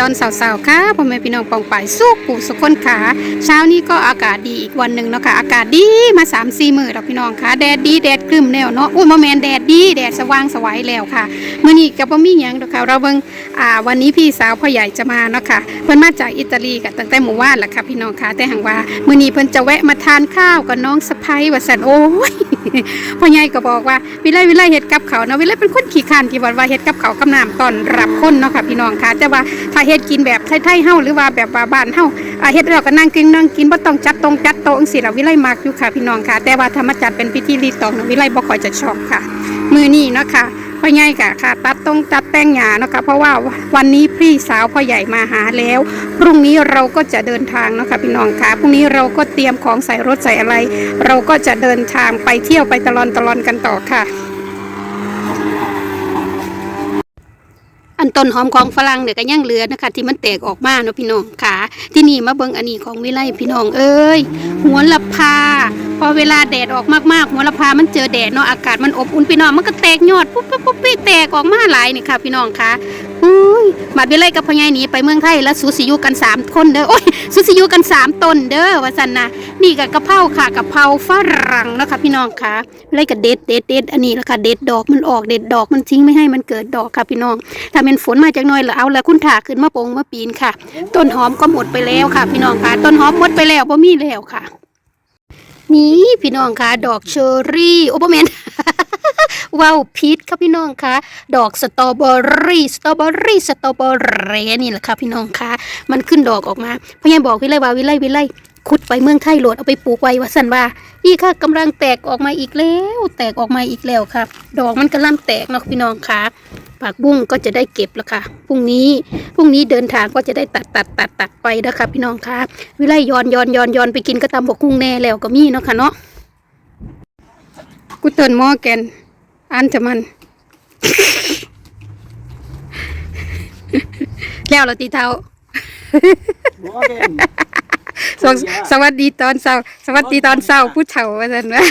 ตอนเสาๆค่ะพ่อแม่พี่น้องปองป่ายสู้ปู่สุกคนขาเช้านี้ก็อากาศดีอีกวันหนึ่งเนาะค่ะอากาศดีมา3ามสี่มื้อดอกพี่น้องค่ะแดดดีแดดกลึมแล้วเนาะอุ้ยบ่แม่นแดดดีแดดสว่างสวยแล้วค่ะเมื้อนี้ก็บ่มีหยังดอกค่ะเราเบิ่งอ่าวันนี้พี่สาวพ่อใหญ่จะมาเนาะค่ะเพิ่นมาจากอิตาลีกันตั้งแต่หมู่บ้านแหละค่ะพี่น้องค่ะแต่หังว่าเมื้อนี้เพิ่นจะแวะมาทานข้าวกับน้องสะใภ้ว่าซั่นโอ้ย พ่อใหญ่ก็บอกว่าวิไลวิไลเฮ็ดกับเขาเนะวิไลเป็นคนขี้ข้านที่ว่าว่าเฮ็ดกับเขากับน้ำตอนรับคนเนาะค่ะพี่น้องค่ะแต่ว่าถ้าเฮ็ดกินแบบไทยๆเฮาหรือว่าแบบว่าบ้านเฮาอ่าเฮ็ดเราก็นั่งกินนั่งกินบ่ต้องจัดตรงจัดโต๊ะจังซี่ล่ะวิไลมากอยู่ค่ะพี่น้องค่ะ แต่ว่าธรรมจัดเป็นพิธีรีตองนะวิไลบ่ค่อยจะชอบค่ะ มือนี้เนาะค่ะ พ่อใหญ่กะค่ะ ตัดต้องตัดแต่งหยาเนาะค่ะเพราะว่าวันนี้พี่สาวพ่อใหญ่มาหาแล้ว พรุ่งนี้เราก็จะเดินทางเนาะค่ะพี่น้องค่ะพรุ่งนี้เราก็เตรียมของใส่รถใส่อะไร เราก็จะเดินทางไปเที่ยวไปตลอนตลอนกันต่อค่ะ อันต้นหอมของฝรั่งเนี่ยก็ยังเหลือนะคะ ที่มันแตกออกมาเนาะพี่น้องค่ะ ที่นี่มาเบิ่งอันนี้ของวิไลพี่น้องเอ้ยหัวละพาพอเวลาแดดออกมากๆหัวละพามันเจอแดดเนาะอากาศมันอบอุ่นพี่น้องมันก็แตกยอดปุ๊บปุ๊บปุ๊บปิ๊บแตกออกมาหลายนี่ค่ะ พี่น้องค่ะ อุ้ยมาวิไลกับพ่อใหญ่หนีไปเมืองไทยแล้วสูสิอยูกันสามคนเด้อโอ้ยสูสิอยูกันสามตนเด้อว่าสันนะนี่กับกะเพราค่ะกะเพราฝรั่งนะคะพี่น้องค่ะไลกับเด็ดเด็ดเด็ดอันนี้แหละค่ะเด็ดดอกมันออกเด็ดดอกมันทิ้งไม่ให้มันเกิดดอกค่ะพี่น้อง ถ้าเป็นฝนมาจากหน้อยแล้วเอาแล้วคุณถาขึ้นมาปงมาปีนค่ะ ต้นหอมก็หมดไปแล้วค่ะ พี่น้องค่ะ ต้นหอมหมดไปแล้วบ่มีแล้วค่ะ นี่พี่น้องค่ะดอกเชอรี่โอ้บ่แมน ว้าวพีชค่ะพี่น้องคะดอกสตรอเบอรี่สตรอเบอรี่สตรอเบอรี่นี่แหละค่ะพี่น้องคะมันขึ้นดอกออกมาพ่อใหญ่บอกวิไลว่าวิไลวิไลขุดไปเมืองไทยโหลดเอาไปปลูกไว้ว่าสันว่านี่ค่ะกำลังแตกออกมาอีกแล้ว แตกออกมาอีกแล้วค่ะดอกมันกำลังแตกเนาะพี่น้องคะผักบุ้งก็จะได้เก็บแล้วค่ะพรุ่งนี้พรุ่งนี้เดินทางก็จะได้ตัดตัดตัดตัดไปนะคะพี่น้องคะวิไลย้อนย้อนย้อนย้อนไปกินก็ตำบกกุ้งแน่แล้วก็มีเนาะค่ะเนาะกูเตินหม้อแกน อันจะมัน แล้วเราตีเท้า Morgen. สวสวัสดีตอนเช้า สวัสดีตอนเช้าผู้เฒ่าว่าซั่นว่า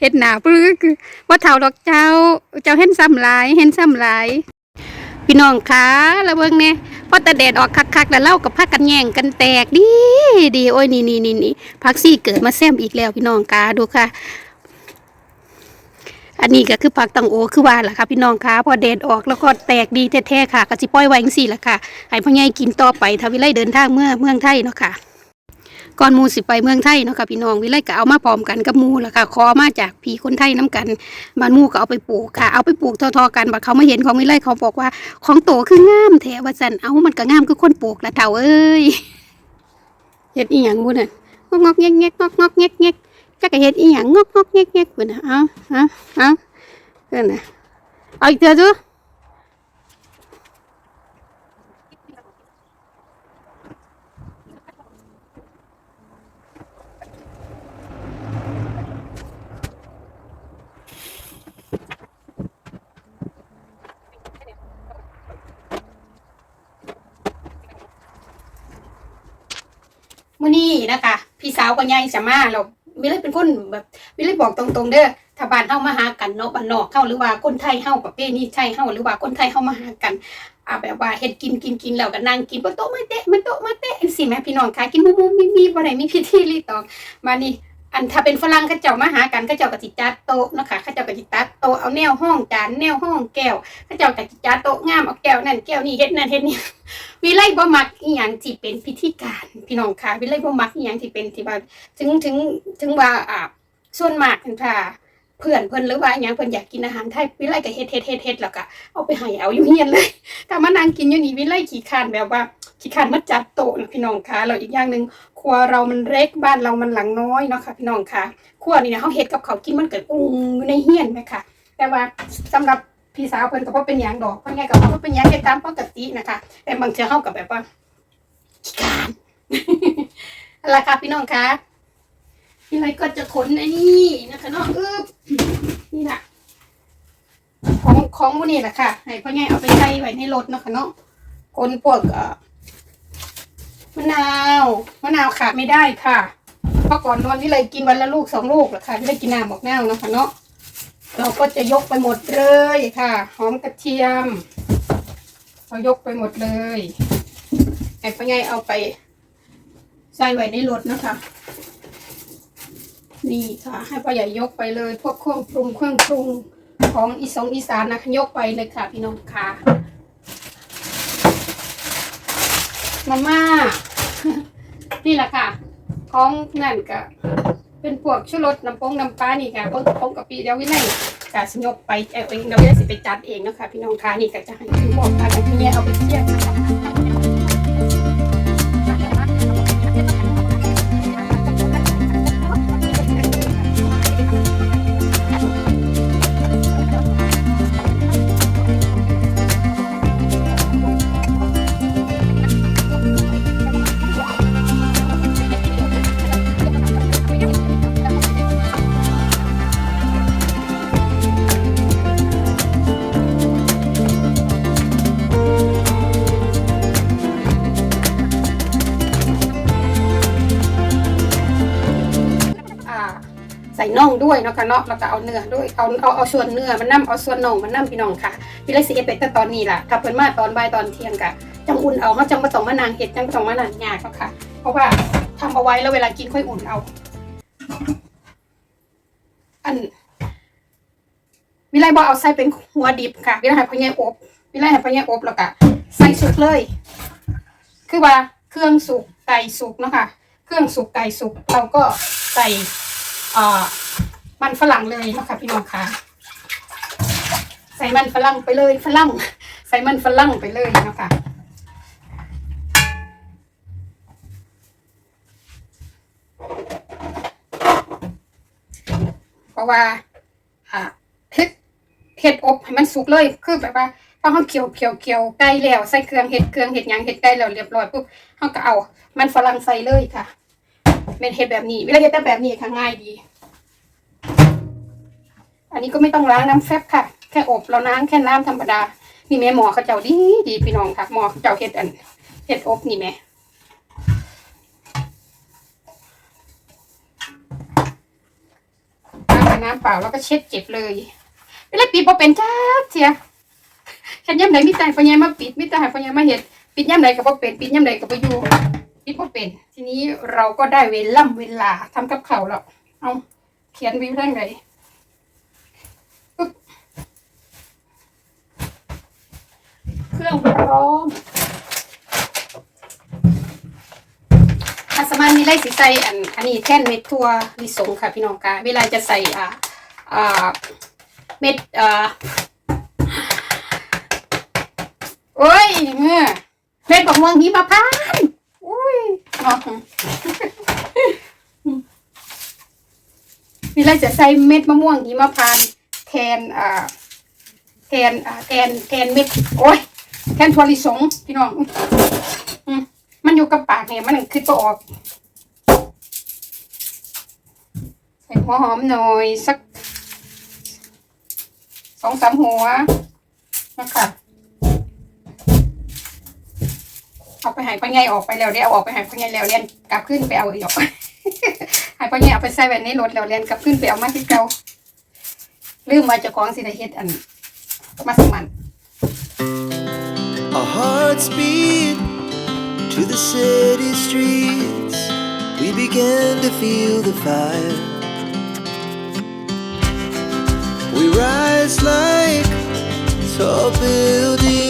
เฮ็ดหนาปลื้อคือบ่เฒ่าดอกเจ้า เจ้าเห็นซ้ำหลาย เห็นซ้ำหลาย พี่น้องคะแล้วเบิ่งแน่พอแต่แดดออกคักๆแล้วเล่ากับพากันแย่งกันแตกดีดีโอ้ยนี่นี่นี่นี่พักซี่เกิดมาแซมอีกแล้วพี่น้องคะดูค่ะ อันนี้ก็คือผักตังโอคือว่าล่ะค่ะพี่น้องคะพอแดดออกแล้วก็แตกดีแท้ๆค่ะก็สิปล่อยไว้จังซี่ล่ะค่ะให้พ่อใหญ่กินต่อไปถ้าวิไลเดินทางเมื่อเมืองไทยเนาะค่ะก่อนมูสิไปเมืองไทยเนาะค่ะพี่น้องวิไลก็เอามาพร้อมกันกับมูล่ะค่ะขอมาจากพี่คนไทยน้กันบ้านมูก็เอาไปปลูกค่ะ เอาไปปลูกทอๆกันบัดเขามาเห็นของวิไลเขาบอกว่า ของโตคืองามแท้ว่าซั่นเอามันก็งามคือคนปลูกละเฒ่าเอ้ยเฮ็ดอีหยังบุน่ะงอกงอกแงกแงกงอกงอกแงกแงก จักเฮ็ดอีหยังงอกงอกแงกแงกบุน่ะเอาเอาเอาเพิ่นน่ะเอาอีกเทื่อดูมื่อนี้นะคะ พี่สาวกับยายจะมาเรา วิเลยเป็นคนแบบวิเลยบอกตรงๆเด้อถ้าบ้านเฮามาหากันเนาะบ้านนอกเฮาหรือว่าคนไทยเฮาประเภทนี้ใช่เฮาหรือว่าคนไทยเฮามาหากันอ่าแบบว่าเฮ็ดกินกินกินแล้วก็นั่งกินบ่โต๊ะมาเตะมาโต๊ะมาเตะสิแม่พี่น้องค่ะกินมุมมุมมีมีบ่ได้มีพิธีรีตองมานี่ อันถ้าเป็นฝรั่งเขาเจ้ามาหากันเขาเจ้าก็สิจัดโต๊ะนะคะเขาเจ้าก็สิจัดโต๊ะเอาแนวห้องจานแนวห้องแก้วเขาเจ้าก็สิจัดโต๊ะงามเอาแก้วนั่นแก้วนี่เฮ็ดนั่นเฮ็ดนี่วิไลบ่มักอีหยังที่เป็นพิธีการพี่น้องค่ะวิไลบ่มักอีหยังที่เป็นที่ว่าถึงถึงถึงว่าอ่าส่วนมากถ้า เพื่อนเพิ่อนหรือว่าอหยังเพิ่อนอยากกินอาหารไทยวิไลก็เฮ็ดเฮ็ดเฮ็ดเฮ็ดแล้วก็เอาไปให้เอาอยู่เฮียนเลยถ้ามานั่งกินอยู่นี่วิไลขี้คานแบบว่าขี้คานมาจัดโต๊ะนะพี่น้องค่ะแล้วอีกอย่างหนึ่งครัวเรามันเล็กบ้านเรามันหลังน้อยเนาะค่ะพี่น้องค่ะครัวนี่นะเฮาเฮ็ดกับเขากินมันเกิดอุ้งอยู่ในเฮียนไหมค่ะ แต่ว่าสำหรับพี่สาวเพิ่นก็บ่เป็นหยังดอกเพิ่นไงก็บ่เป็นหยังเฮ็ดตามปกตินะคะ แต่บางเทื่อเฮากับแบบว่าขี้ขลาดอะไรค่ะพี่น้องคะ พี่ไรก็จะขนไอ้นี่นะคะเนาะอึ๊บนี่นะของของพวกนี้แหละค่ะให้พ่อใหญ่เอาไปใส่ไว้ในรถเนาะค่ะเนาะคนพวกเอ่อมะนาวมะนาวขาดไม่ได้ค่ะเพราะก่อนนอนนี่เลยกินวันละลูกสองลูกแหละค่ะไม่ได้กินน้ำบอกน้าวเนาะค่ะเนาะเราก็จะยกไปหมดเลยค่ะหอมกระเทียมเรายกไปหมดเลยให้พ่อใหญ่เอาไปใส่ไว้ในรถนะคะ นี่ค่ะ ให้พ่อใหญ่ยกไปเลย พวกเครื่องปรุงเครื่องปรุงของอีสงอีสานนะคะยกไปเลยค่ะพี่น้องค่ะมาม่านี่แหละค่ะ ของนั่นก็เป็นพวกชูรสน้ำปงน้ำปลานี่ค่ะพวกปงกะปิเดี๋ยววิไลกะสยกไปเอาเองเดี๋ยววิไลสิไปจัดเองนะคะพี่น้องค่ะนี่ก็จะให้พี่บอกค่ะกับพี่แม่เอาไปเทียบ น่องด้วยเนาะค่ะเนาะแล้วก็เอาเนื้อด้วยเอาเอาเอาส่วนเนื้อมันนํเอาส่วนน่องมันนํพี่น้องค่ะพี่เลสิเอเฟกต์แต่ตอนนี้ล่ะถ้าเพิ่นมาตอนบ่ายตอนเที่ยงกะจังอุ่นเอาเขาจังบ่ต้องมานางเฮ็ดจังบ่ต้องมานางยากเนาะค่ะ เพราะว่าทำเอาไว้แล้วเวลากินค่อยอุ่นเอา อันวิไลบอกเอาใส่เป็นหัวดิบค่ะวิไลให้พ่อใหญ่อบวิไลให้พ่อใหญ่อบแล้วก็ใส่สุกเลย คือว่าเครื่องสุกไก่สุกเนาะค่ะเครื่องสุกไก่สุกเราก็ใส่ อ่ามันฝรั่งเลยนะคะพี่น้องค่ะ ใส่มันฝรั่งไปเลยฝรั่ง ใส่มันฝรั่งไปเลยนะคะเพราะว่าอ่าเฮ็ดเฮ็ดอบให้มันสุกเลยคือแบบว่าพอเขาเคี่ยวเคี่ยวเคี่ยวไก่แล้วใส่เครื่องเฮ็ดเครื่องเฮ็ดหยังเฮ็ดไก่แล้วเรียบร้อยปุ๊บเขาก็เอา มันฝรั่งใส่เลยค่ะ เป็นเฮ็ดแบบนี้ เวลาเฮ็ดแต่แบบนี้ค่ะง่ายดี อันนี้ก็ไม่ต้องล้างน้ำแฟบค่ะ แค่อบเราล้างแค่น้ำธรรมดา นี่แม่หมอเขาเจ้าดีดีพี่น้องค่ะ หมอเขาเจ้าเฮ็ดอันเฮ็ดอบนี่แม่ล้างน้ำเปล่าแล้วก็เช็ดเจ็บเลยเวลาปิดพอเป็นจ้าเสียฉันย้ำไหนมิตายพญายมาปิดมิตายพญายมาเห็ดปิดย้ำไหนก็บ่เป็นปิดย้ำไหนก็บ่อยู่ ปิดพอเป็น ทีนี้เราก็ได้เวล่ำเวลาทำกับข้าวแล้วเอาเขียนวิวทางไหนเครื่องพร้อมอาสมานมีไรสิใส่อันอันนี้แท่นเม็ดทั่วลิสงค่ะพี่น้องค่ะเวลาจะใส่อ่าอ่าเม็ดอ่าโอ้ยเมื่อเม็ดของม่วงหิมพาน นาะเวลาจะใส่เม็ดมะม่วงหิมะพานแทนอ่าแทนอ่าแทนแทนเม็ดโอ้ยแทนถั่วลิสงพี่น้องมมันอยู่กับปากเนี่ยมันคือตัวออกใส่หัวหอมหน่อยสักสองสามหัวนะคะ เอาไปหายปังไงออกไปแล้วเดี๋ยวเอาออกไปหายปังไงแล้วเรียนกลับขึ้นไปเอาอีกหายปังไงเอาไปใส่ไว้ในรถแล้วเรียนกลับขึ้นไปเอามาที่เก่าลืมว่าจะของสิได้เฮ็ดอันมาสมัน Our hearts beat to the city streets. We began to feel the fire. We rise like tall buildings